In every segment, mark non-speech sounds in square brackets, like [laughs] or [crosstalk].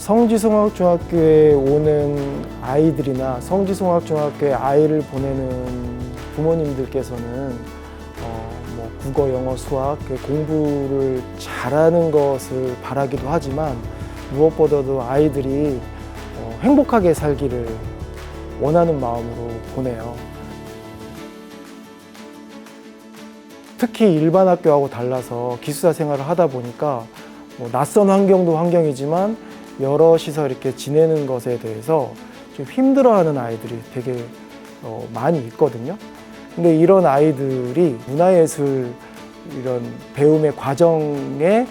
성지송학중학교에 오는 아이들이나 성지송학중학교에 아이를 보내는 부모님들께서는 어, 뭐 국어, 영어, 수학 그 공부를 잘하는 것을 바라기도 하지만 무엇보다도 아이들이 어, 행복하게 살기를 원하는 마음으로 보내요. 특히 일반 학교하고 달라서 기숙사 생활을 하다 보니까 뭐 낯선 환경도 환경이지만 여럿이서 이렇게 지내는 것에 대해서 좀 힘들어하는 아이들이 되게 어, 많이 있거든요. 근데 이런 아이들이 문화예술 이런 배움의 과정에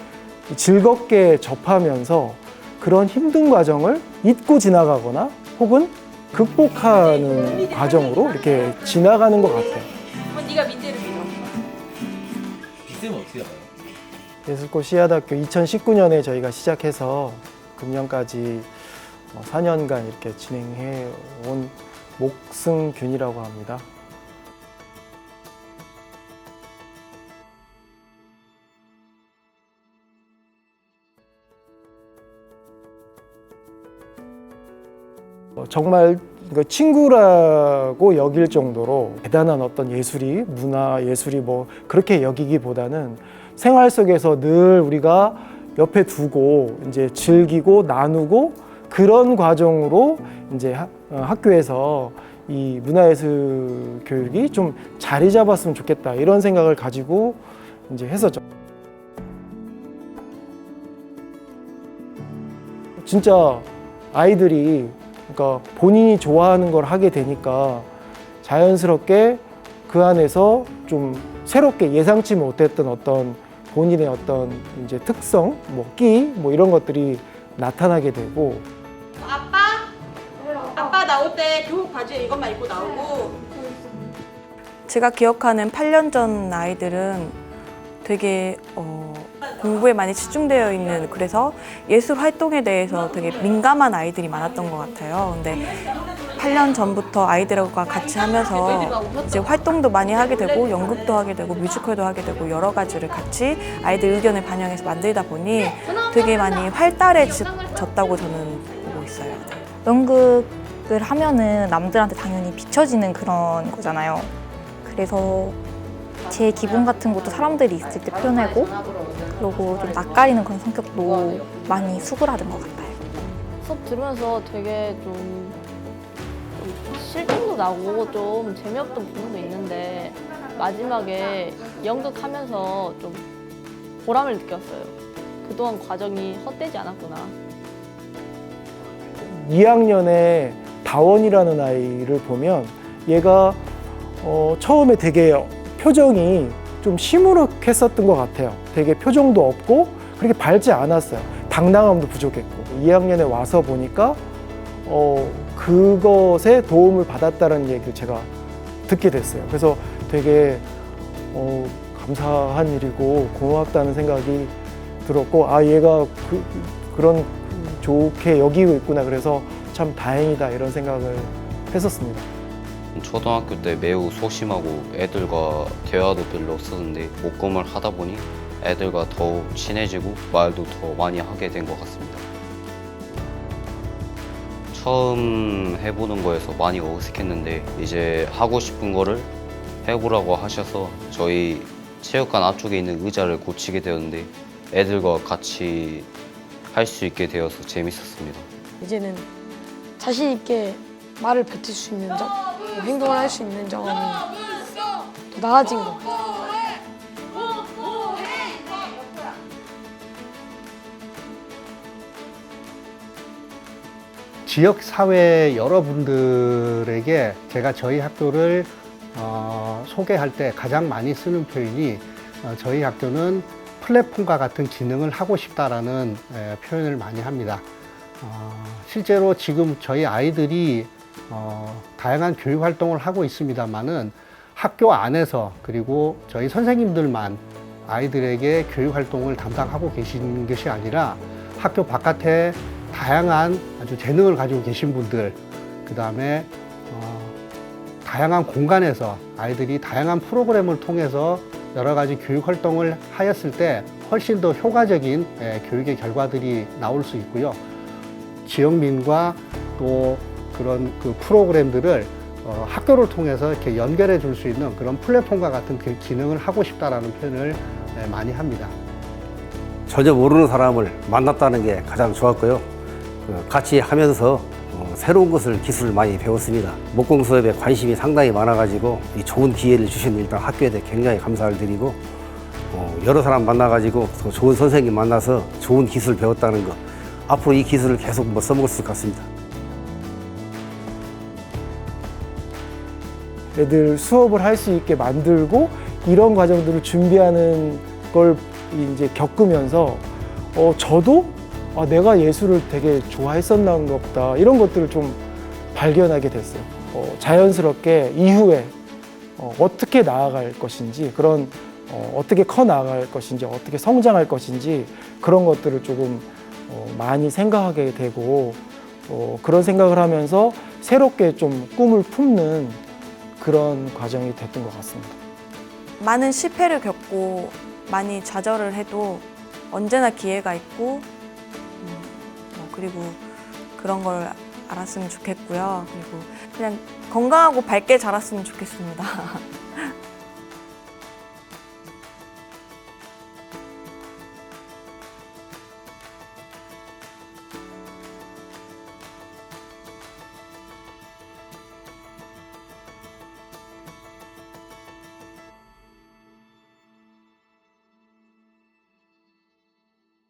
즐겁게 접하면서 그런 힘든 과정을 잊고 지나가거나 혹은 극복하는 과정으로 이렇게 지나가는 것 같아요. 그럼 네가 민재를 믿어. 쌤은 어떻게 알아요? 예술고 씨앗학교 2019년에 저희가 시작해서 금년까지 4년간 이렇게 진행해 온 목승균이라고 합니다. 어, 정말 그 친구라고 여길 정도로 대단한 어떤 예술이 문화 예술이 뭐 그렇게 여기기보다는 생활 속에서 늘 우리가 옆에 두고 이제 즐기고 나누고 그런 과정으로 이제 하- 어, 학교에서 이 문화예술 교육이 좀 자리 잡았으면 좋겠다 이런 생각을 가지고 이제 했었죠. 진짜 아이들이 그러니까 본인이 좋아하는 걸 하게 되니까 자연스럽게 그 안에서 좀 새롭게 예상치 못했던 어떤 본인의 어떤 이제 특성, 뭐 끼, 뭐 이런 것들이 나타나게 되고 아빠? 아빠 나올 때 교복 바지에 이것만 입고 나오고 제가 기억하는 8년 전 아이들은 되게 어, 공부에 많이 집중되어 있는 그래서 예술 활동에 대해서 되게 민감한 아이들이 많았던 것 같아요. 근데 8년 전부터 아이들과 같이 하면서 이제 활동도 많이 하게 되고 연극도 하게 되고 뮤지컬도 하게 되고 여러 가지를 같이 아이들 의견을 반영해서 만들다 보니 되게 많이 활달해졌다고 저는 보고 있어요. 연극을 하면은 남들한테 당연히 비춰지는 그런 거잖아요. 그래서 제 기분 같은 것도 사람들이 있을 때 표현하고 그리고 좀 낯가리는 그런 성격도 많이 수그라든 것 같아요. 수업 들으면서 되게 좀, 좀 실증도 나고 좀 재미없던 부분도 있는데 마지막에 연극하면서 좀 보람을 느꼈어요. 그동안 과정이 헛되지 않았구나. 2학년에 다원이라는 아이를 보면 얘가 어, 처음에 되게 표정이 좀 시무룩했었던 것 같아요. 되게 표정도 없고 그렇게 밝지 않았어요. 당당함도 부족했고 2학년에 와서 보니까 어, 그것에 도움을 받았다는 얘기를 제가 듣게 됐어요. 그래서 되게 어, 감사한 일이고 고맙다는 생각이 들었고 아 얘가 그, 그런 좋게 여기고 있구나 그래서 참 다행이다 이런 생각을 했었습니다. 초등학교 때 매우 소심하고 애들과 대화도 별로 없었는데 목공을 하다 보니 애들과 더욱 친해지고 말도 더 많이 하게 된 것 같습니다. 처음 해보는 거에서 많이 어색했는데 이제 하고 싶은 거를 해보라고 하셔서 저희 체육관 앞쪽에 있는 의자를 고치게 되었는데 애들과 같이 할 수 있게 되어서 재밌었습니다. 이제는 자신 있게 말을 뱉을 수 있는 점, 뭐 행동을 할 수 있는 점이 더 나아진 것 같아요. 지역 사회 여러분들에게 제가 저희 학교를 어, 소개할 때 가장 많이 쓰는 표현이 어, 저희 학교는 플랫폼과 같은 기능을 하고 싶다라는 에, 표현을 많이 합니다. 어, 실제로 지금 저희 아이들이 어, 다양한 교육 활동을 하고 있습니다만은 학교 안에서 그리고 저희 선생님들만 아이들에게 교육 활동을 담당하고 계신 것이 아니라 학교 바깥에 다양한 아주 재능을 가지고 계신 분들, 그 다음에 어, 다양한 공간에서 아이들이 다양한 프로그램을 통해서 여러 가지 교육 활동을 하였을 때 훨씬 더 효과적인 예, 교육의 결과들이 나올 수 있고요. 지역민과 또 그런 그 프로그램들을 어, 학교를 통해서 이렇게 연결해 줄 수 있는 그런 플랫폼과 같은 그 기능을 하고 싶다라는 표현을 예, 많이 합니다. 전혀 모르는 사람을 만났다는 게 가장 좋았고요. 그 같이 하면서 어, 새로운 것을 기술을 많이 배웠습니다. 목공 수업에 관심이 상당히 많아가지고 이 좋은 기회를 주신 일단 학교에 대해 굉장히 감사를 드리고 어, 여러 사람 만나가지고 더 좋은 선생님 만나서 좋은 기술 배웠다는 거 앞으로 이 기술을 계속 뭐 써먹을 것 같습니다. 애들 수업을 할 수 있게 만들고 이런 과정들을 준비하는 걸 이제 겪으면서 어, 저도 아, 내가 예술을 되게 좋아했었나 보다 이런 것들을 좀 발견하게 됐어요. 어, 자연스럽게 이후에 어, 어떻게 나아갈 것인지 그런 어, 어떻게 커 나아갈 것인지 어떻게 성장할 것인지 그런 것들을 조금 어, 많이 생각하게 되고 어, 그런 생각을 하면서 새롭게 좀 꿈을 품는 그런 과정이 됐던 것 같습니다. 많은 실패를 겪고 많이 좌절을 해도 언제나 기회가 있고 그리고 그런 걸 알았으면 좋겠고요. 그리고 그냥 건강하고 밝게 자랐으면 좋겠습니다. [laughs]